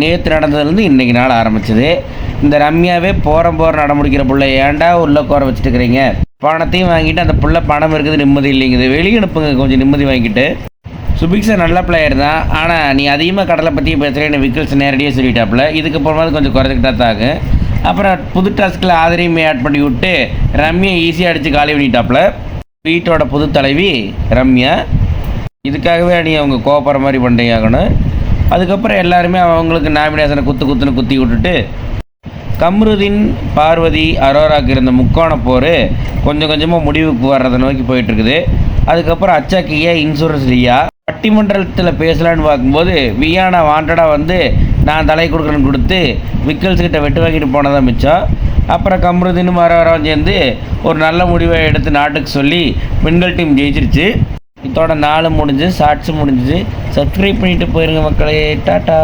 நேற்று நடந்ததுலேருந்து இன்றைக்கி நாள் ஆரம்பிச்சது. இந்த ரம்யாவே போகிற போகிற நட முடிக்கிற ஏன்டா உள்ள கோர வச்சுட்டு இருக்கிறீங்க பணத்தையும் வாங்கிட்டு அந்த பிள்ளை பணம் இருக்குது நிம்மதி இல்லைங்குது. வெளியே அனுப்புங்க கொஞ்சம் நிம்மதி வாங்கிட்டு. சுபிக்ஸா நல்ல பிளேயர் தான். ஆனால் நீ அதிகமாக கடலை பற்றி பேசுகிறேன்னு விக்கல்ஸ் நேரடியாக சொல்லிட்டாப்புல. இதுக்கு அப்புறமாவது கொஞ்சம் குறைச்சிக்கிட்டா தாங்க அப்புறம் புது டாஸ்கில் ஆதரையுமே ஆட் பண்ணி விட்டு ரம்யா ஈஸியாக அடித்து காலி பண்ணிட்டாப்புல. வீட்டோட புது தலைவி ரம்யா. இதுக்காகவே நீ அவங்க கோபப்படுற மாதிரி பண்ணுறீங்க ஆகணும். அதுக்கப்புறம் எல்லாருமே அவங்களுக்கு நாமினேஷனை குத்து குத்துன்னு குத்தி விட்டுட்டு கம்ருதீன் பார்வதி அரோராக்கு இருந்த முக்கோண போர் கொஞ்சம் கொஞ்சமாக முடிவுக்கு வர்றதை நோக்கி போயிட்டுருக்குது. அதுக்கப்புறம் அச்சாக்கியா இன்சூரன்ஸ் லியா. பட்டிமன்றத்தில் பேசலான்னு பார்க்கும்போது வியானா வாண்டடாக வந்து நான் தலை கொடுக்குறேன்னு கொடுத்து விக்கல்ஸ் கிட்ட வெட்டு வாங்கிட்டு போனதான் மிச்சம். அப்புறம் கம்ருதீனும் அரோராவும் சேர்ந்து ஒரு நல்ல முடிவை எடுத்து நாட்டுக்கு சொல்லி பெண்கள் டீம் ஜெயிச்சிருச்சு. இதோட நாலு முடிஞ்சு ஷார்ட்ஸும் முடிஞ்சுது. சப்ஸ்கிரைப் பண்ணிட்டு போயிருங்க மக்களே. டாட்டா